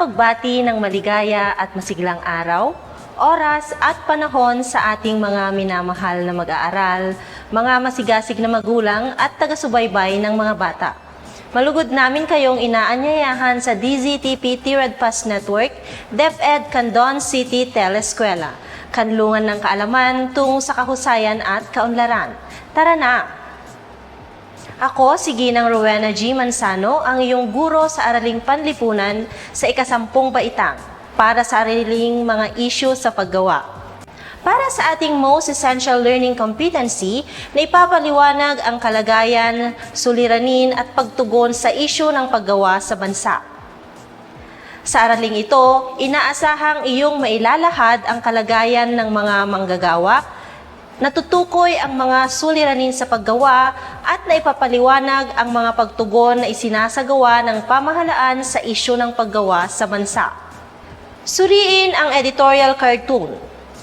Pagbati ng maligaya at masiglang araw, oras at panahon sa ating mga minamahal na mag-aaral, mga masigasig na magulang at taga-subaybay ng mga bata. Malugod namin kayong inaanyayahan sa DZTP Tirad Pass Network, DepEd Candon City Teleskwela, kanlungan ng kaalaman tungo sa kahusayan at kaunlaran. Tara na! Ako, si Ginang Rowena G. Mansano, ang iyong guro sa Araling Panlipunan sa ikasampung baitang para sa ariling mga issue sa paggawa. Para sa ating most essential learning competency na ipapaliwanag ang kalagayan, suliranin at pagtugon sa issue ng paggawa sa bansa. Sa araling ito, inaasahang iyong mailalahad ang kalagayan ng mga manggagawa natutukoy ang mga suliranin sa paggawa at naipapaliwanag ang mga pagtugon na isinasagawa ng pamahalaan sa isyu ng paggawa sa bansa. Suriin ang editorial cartoon.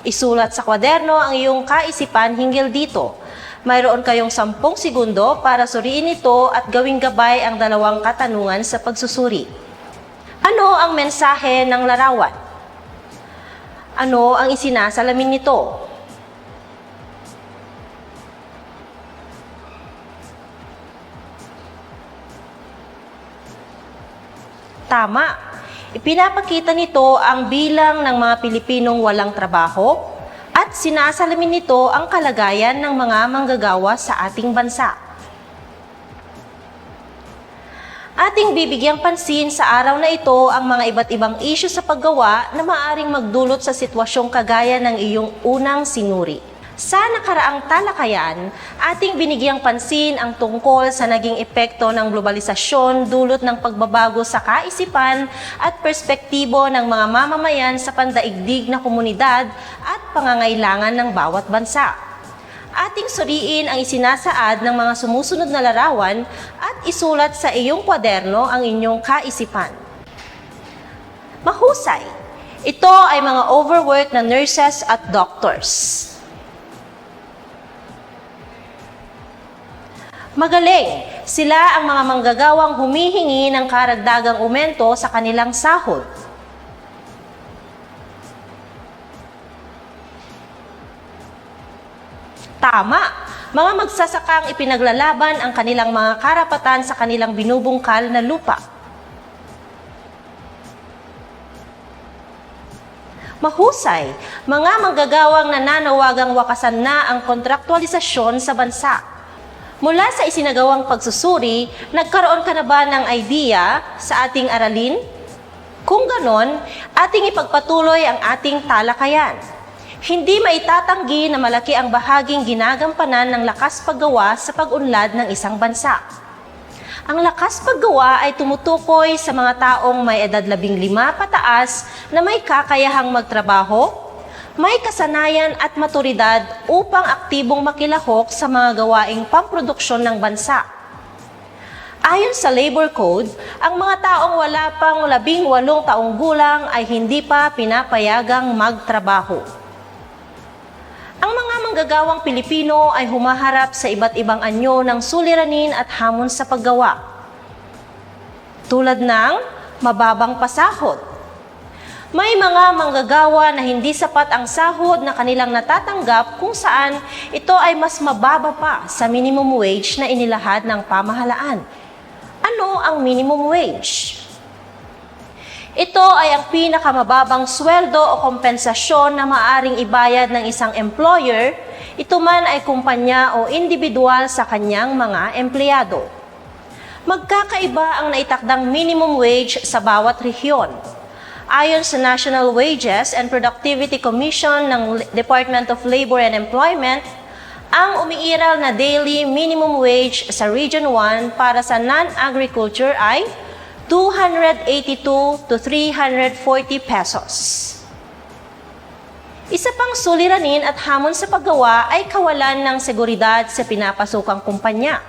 Isulat sa kwaderno ang iyong kaisipan hinggil dito. Mayroon kayong sampung segundo para suriin ito at gawing gabay ang dalawang katanungan sa pagsusuri. Ano ang mensahe ng larawan? Ano ang isinasalamin nito? Tama. Ipinapakita nito ang bilang ng mga Pilipinong walang trabaho at sinasalamin nito ang kalagayan ng mga manggagawa sa ating bansa. Ating bibigyang pansin sa araw na ito ang mga iba't ibang isyu sa paggawa na maaring magdulot sa sitwasyong kagaya ng iyong unang sinuri. Sa nakaraang talakayan, ating binigyang pansin ang tungkol sa naging epekto ng globalisasyon dulot ng pagbabago sa kaisipan at perspektibo ng mga mamamayan sa pandaigdig na komunidad at pangangailangan ng bawat bansa. Ating suriin ang isinasaad ng mga sumusunod na larawan at isulat sa iyong kwaderno ang inyong kaisipan. Mahusay! Ito ay mga overworked na nurses at doctors. Magaling! Sila ang mga manggagawang humihingi ng karagdagang umento sa kanilang sahod. Tama! Mga magsasakang ipinaglalaban ang kanilang mga karapatan sa kanilang binubungkal na lupa. Mahusay, mga manggagawang nananawagang wakasan na ang kontraktualisasyon sa bansa. Mula sa isinagawang pagsusuri, nagkaroon ka na ba ng idea sa ating aralin? Kung ganon, ating ipagpatuloy ang ating talakayan. Hindi maitatanggi na malaki ang bahaging ginagampanan ng lakas paggawa sa pag-unlad ng isang bansa. Ang lakas paggawa ay tumutukoy sa mga taong may edad labing lima pataas na may kakayahang magtrabaho, may kasanayan at maturidad upang aktibong makilahok sa mga gawaing pamproduksyon ng bansa. Ayon sa Labor Code, ang mga taong wala pang labing walong taong gulang ay hindi pa pinapayagang magtrabaho. Ang mga manggagawang Pilipino ay humaharap sa iba't ibang anyo ng suliranin at hamon sa paggawa. Tulad ng mababang pasahod. May mga manggagawa na hindi sapat ang sahod na kanilang natatanggap kung saan ito ay mas mababa pa sa minimum wage na inilahad ng pamahalaan. Ano ang minimum wage? Ito ay ang pinakamababang sweldo o kompensasyon na maaring ibayad ng isang employer, ito man ay kumpanya o individual sa kanyang mga empleyado. Magkakaiba ang naitakdang minimum wage sa bawat rehiyon. Ayon sa National Wages and Productivity Commission ng Department of Labor and Employment, ang umiiral na daily minimum wage sa Region 1 para sa non-agriculture ay 282 to 340 pesos. Isa pang suliranin at hamon sa paggawa ay kawalan ng seguridad sa pinapasukang kumpanya.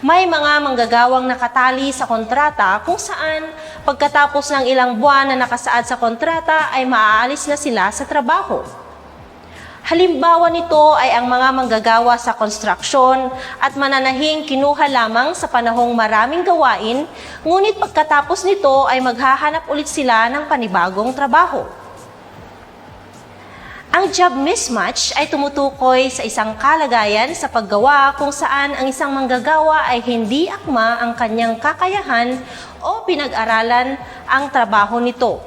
May mga manggagawang nakatali sa kontrata kung saan pagkatapos ng ilang buwan na nakasaad sa kontrata ay maaalis na sila sa trabaho. Halimbawa nito ay ang mga manggagawa sa konstruksyon at mananahing kinuha lamang sa panahong maraming gawain, ngunit pagkatapos nito ay maghahanap ulit sila ng panibagong trabaho. Ang job mismatch ay tumutukoy sa isang kalagayan sa paggawa kung saan ang isang manggagawa ay hindi akma ang kanyang kakayahan o pinag-aralan ang trabaho nito.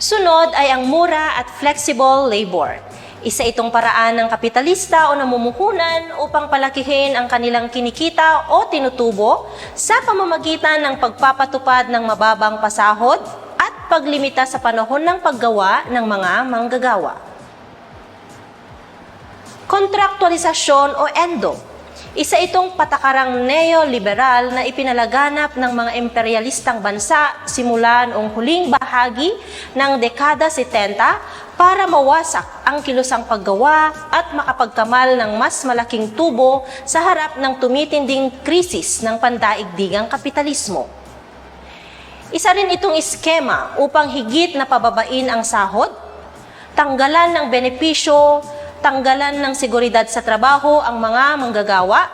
Sunod ay ang mura at flexible labor. Isa itong paraan ng kapitalista o namumuhunan upang palakihin ang kanilang kinikita o tinutubo sa pamamagitan ng pagpapatupad ng mababang pasahod paglimita sa panahon ng paggawa ng mga manggagawa. Kontraktualisasyon o ENDO. Isa itong patakarang neoliberal na ipinalaganap ng mga imperialistang bansa simula noong huling bahagi ng dekada 70 para mawasak ang kilusang paggawa at makapagkamal ng mas malaking tubo sa harap ng tumitinding krisis ng pandaigdigang kapitalismo. Isa rin itong iskema upang higit na pababain ang sahod, tanggalan ng benepisyo, tanggalan ng seguridad sa trabaho ang mga manggagawa.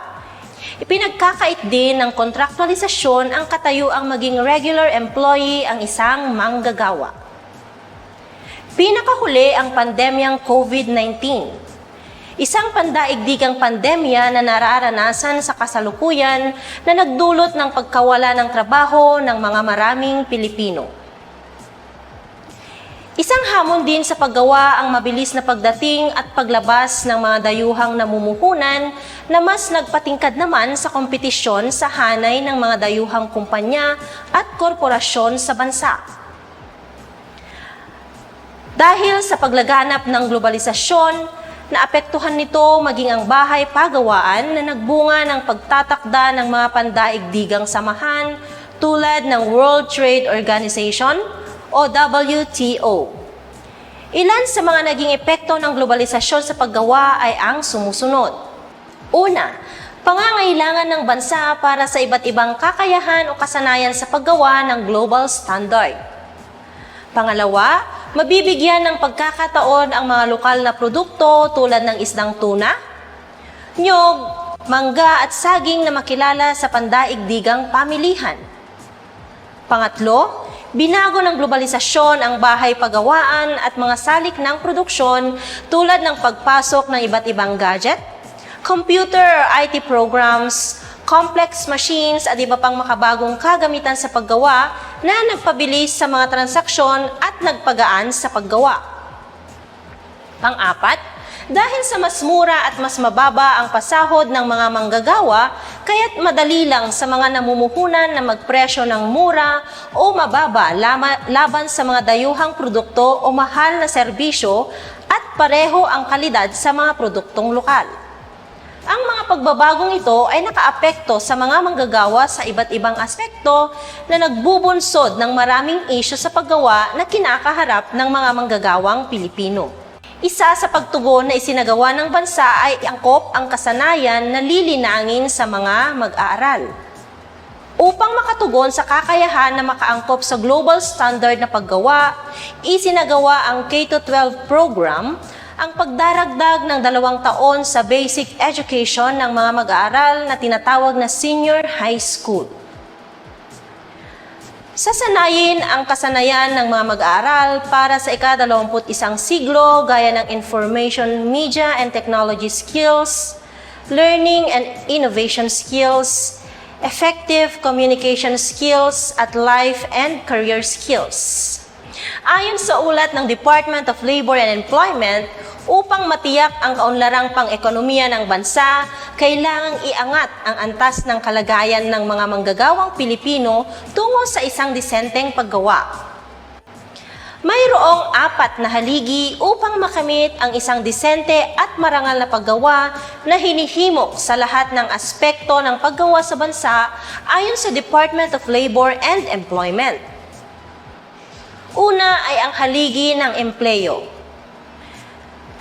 Ipinagkakait din ng kontraktualisasyon ang katayuang maging regular employee ang isang manggagawa. Pinakahuli ang pandemyang COVID-19. Isang pandaigdigang pandemya na nararanasan sa kasalukuyan na nagdulot ng pagkawala ng trabaho ng mga maraming Pilipino. Isang hamon din sa paggawa ang mabilis na pagdating at paglabas ng mga dayuhang namumuhunan na mas nagpatingkad naman sa kompetisyon sa hanay ng mga dayuhang kumpanya at korporasyon sa bansa. Dahil sa paglaganap ng globalisasyon, naapektuhan nito maging ang bahay pagawaan na nagbunga ng pagtatakda ng mga pandaigdigang samahan tulad ng World Trade Organization o WTO. Ilan sa mga naging epekto ng globalisasyon sa paggawa ay ang sumusunod. Una, pangangailangan ng bansa para sa iba't ibang kakayahan o kasanayan sa paggawa ng global standard. Pangalawa, mabibigyan ng pagkakataon ang mga lokal na produkto tulad ng isdang tuna, nyog, mangga at saging na makilala sa pandaigdigang pamilihan. Pangatlo, binago ng globalisasyon ang bahay pagawaan at mga salik ng produksyon tulad ng pagpasok ng iba't ibang gadget, computer IT programs, complex machines at iba pang makabagong kagamitan sa paggawa na nagpabilis sa mga transaksyon at nagpagaan sa paggawa. Pang-apat, dahil sa mas mura at mas mababa ang pasahod ng mga manggagawa, kaya't madali lang sa mga namumuhunan na magpresyo ng mura o mababa laban sa mga dayuhang produkto o mahal na serbisyo at pareho ang kalidad sa mga produktong lokal. Ang mga pagbabagong ito ay nakaapekto sa mga manggagawa sa iba't ibang aspekto na nagbubunsod ng maraming isyu sa paggawa na kinakaharap ng mga manggagawang Pilipino. Isa sa pagtugon na isinagawa ng bansa ay angkop ang kasanayan na lilinangin sa mga mag-aaral. Upang makatugon sa kakayahan na makaangkop sa global standard na paggawa, isinagawa ang K-12 program ang pagdaragdag ng dalawang taon sa basic education ng mga mag-aaral na tinatawag na senior high school. Sasanayin ang kasanayan ng mga mag-aaral para sa ika-21 siglo gaya ng information, media and technology skills, learning and innovation skills, effective communication skills, at life and career skills. Ayon sa ulat ng Department of Labor and Employment, upang matiyak ang kaunlarang pang-ekonomiya ng bansa, kailangang iangat ang antas ng kalagayan ng mga manggagawang Pilipino tungo sa isang disenteng paggawa. Mayroong apat na haligi upang makamit ang isang disente at marangal na paggawa na hinihimok sa lahat ng aspekto ng paggawa sa bansa ayon sa Department of Labor and Employment. Una ay ang haligi ng empleyo.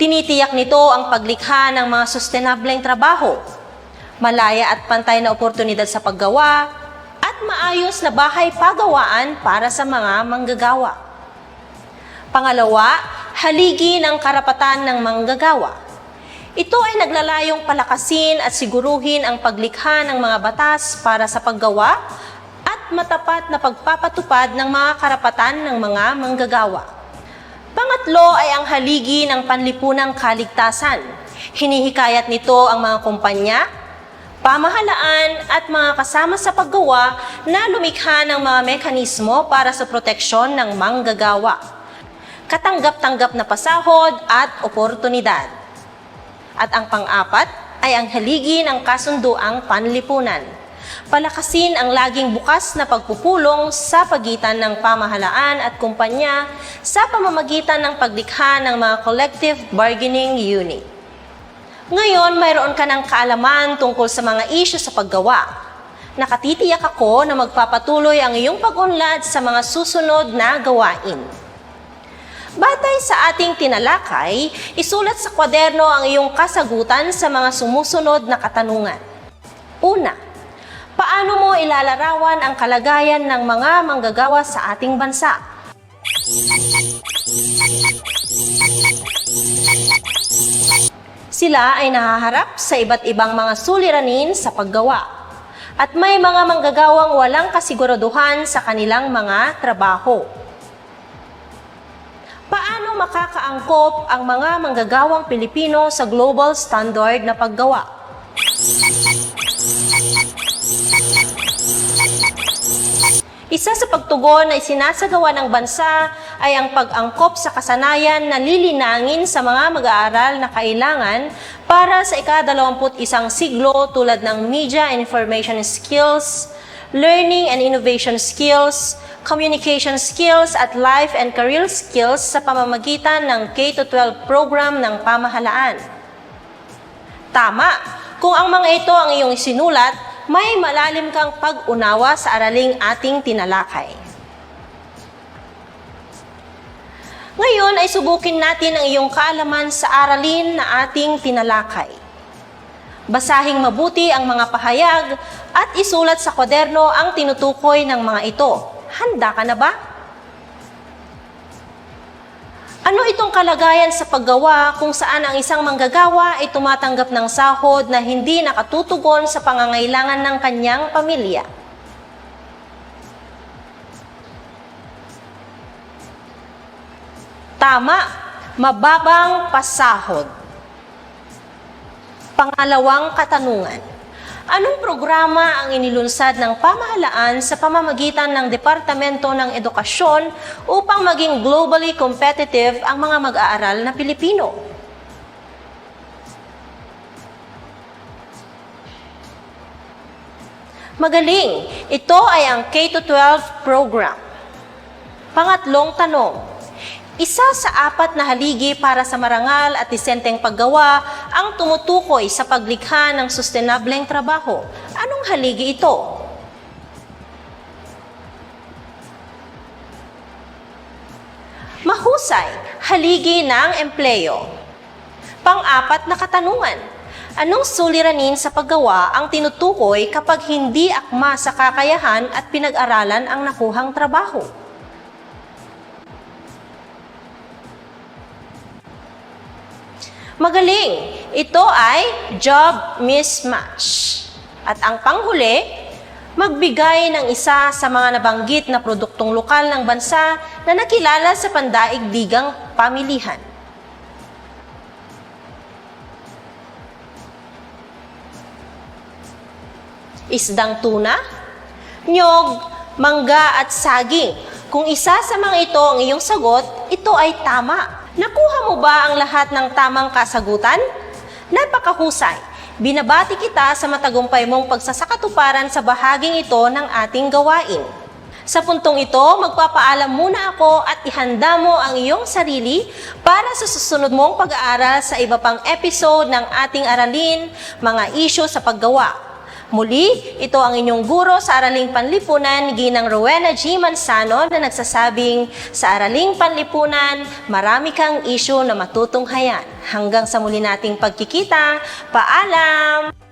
Tinitiyak nito ang paglikha ng mga sustenableng trabaho, malaya at pantay na oportunidad sa paggawa, at maayos na bahay pagawaan para sa mga manggagawa. Pangalawa, haligi ng karapatan ng manggagawa. Ito ay naglalayong palakasin at siguruhin ang paglikha ng mga batas para sa paggawa at matapat na pagpapatupad ng mga karapatan ng mga manggagawa. Pangatlo ay ang haligi ng panlipunang kaligtasan. Hinihikayat nito ang mga kumpanya, pamahalaan at mga kasama sa paggawa na lumikha ng mga mekanismo para sa proteksyon ng manggagawa. Katanggap-tanggap na pasahod at oportunidad. At ang pang-apat ay ang haligi ng kasunduang panlipunan. Palakasin ang laging bukas na pagpupulong sa pagitan ng pamahalaan at kumpanya sa pamamagitan ng paglikha ng mga collective bargaining unit. Ngayon, mayroon ka ng kaalaman tungkol sa mga isyu sa paggawa. Nakatitiyak ako na magpapatuloy ang iyong pag-unlad sa mga susunod na gawain. Batay sa ating tinalakay, isulat sa kwaderno ang iyong kasagutan sa mga sumusunod na katanungan. Una, paano mo ilalarawan ang kalagayan ng mga manggagawa sa ating bansa? Sila ay nahaharap sa iba't ibang mga suliranin sa paggawa. At may mga manggagawang walang kasiguraduhan sa kanilang mga trabaho. Paano makakaangkop ang mga manggagawang Pilipino sa global standard na paggawa? Isa sa pagtugon na isinasagawa ng bansa ay ang pag-angkop sa kasanayan na lilinangin sa mga mag-aaral na kailangan para sa ika-21 siglo tulad ng media and information skills, learning and innovation skills, communication skills at life and career skills sa pamamagitan ng K-12 program ng pamahalaan. Tama, kung ang mga ito ang iyong sinulat, may malalim kang pag-unawa sa araling ating tinalakay. Ngayon ay subukin natin ang iyong kaalaman sa aralin na ating tinalakay. Basahing mabuti ang mga pahayag at isulat sa kwaderno ang tinutukoy ng mga ito. Handa ka na ba? Ano itong kalagayan sa paggawa kung saan ang isang manggagawa ay tumatanggap ng sahod na hindi nakatutugon sa pangangailangan ng kanyang pamilya? Tama, mababang pasahod. Pangalawang katanungan. Anong programa ang inilunsad ng pamahalaan sa pamamagitan ng Departamento ng Edukasyon upang maging globally competitive ang mga mag-aaral na Pilipino? Magaling! Ito ay ang K-12 program. Pangatlong tanong. Isa sa apat na haligi para sa marangal at disenteng paggawa ang tumutukoy sa paglikha ng sustainableng trabaho. Anong haligi ito? Mahusay, haligi ng empleyo. Pang-apat na katanungan. Anong suliranin sa paggawa ang tinutukoy kapag hindi akma sa kakayahan at pinag-aralan ang nakuhang trabaho? Magaling! Ito ay job mismatch. At ang panghuli, magbigay ng isa sa mga nabanggit na produktong lokal ng bansa na nakilala sa pandaigdigang pamilihan. Isdang tuna, nyog, mangga at saging. Kung isa sa mga ito ang iyong sagot, ito ay tama. Nakuha mo ba ang lahat ng tamang kasagutan? Napakahusay. Binabati kita sa matagumpay mong pagsasakatuparan sa bahaging ito ng ating gawain. Sa puntong ito, magpapaalam muna ako at ihanda mo ang iyong sarili para sa susunod mong pag-aaral sa iba pang episode ng ating aralin, mga isyo sa paggawa. Muli, ito ang inyong guro sa Araling Panlipunan, Ginang Rowena G. Mansano na nagsasabing, sa Araling Panlipunan, marami kang isyo na matutunghayan. Hanggang sa muli nating pagkikita, paalam!